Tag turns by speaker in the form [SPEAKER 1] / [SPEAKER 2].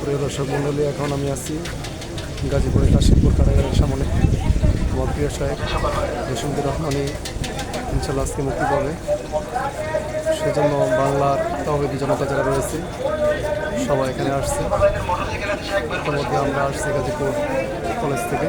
[SPEAKER 1] প্রিয় দর্শক মণ্ডলী এখন আমি আছি গাজীপুরে কাশিমপুর কারাগারের সামনে। আমার প্রিয় সাহেব রসুমদুর রহমানি ইনশাল্লাহ আজকে মুক্তি পাবে। সেজন্য বাংলার তহবিদি জনতা যারা রয়েছে, সবাই এখানে আসছে। ইতিমধ্যে আমরা আসছি গাজীপুর কলেজ থেকে।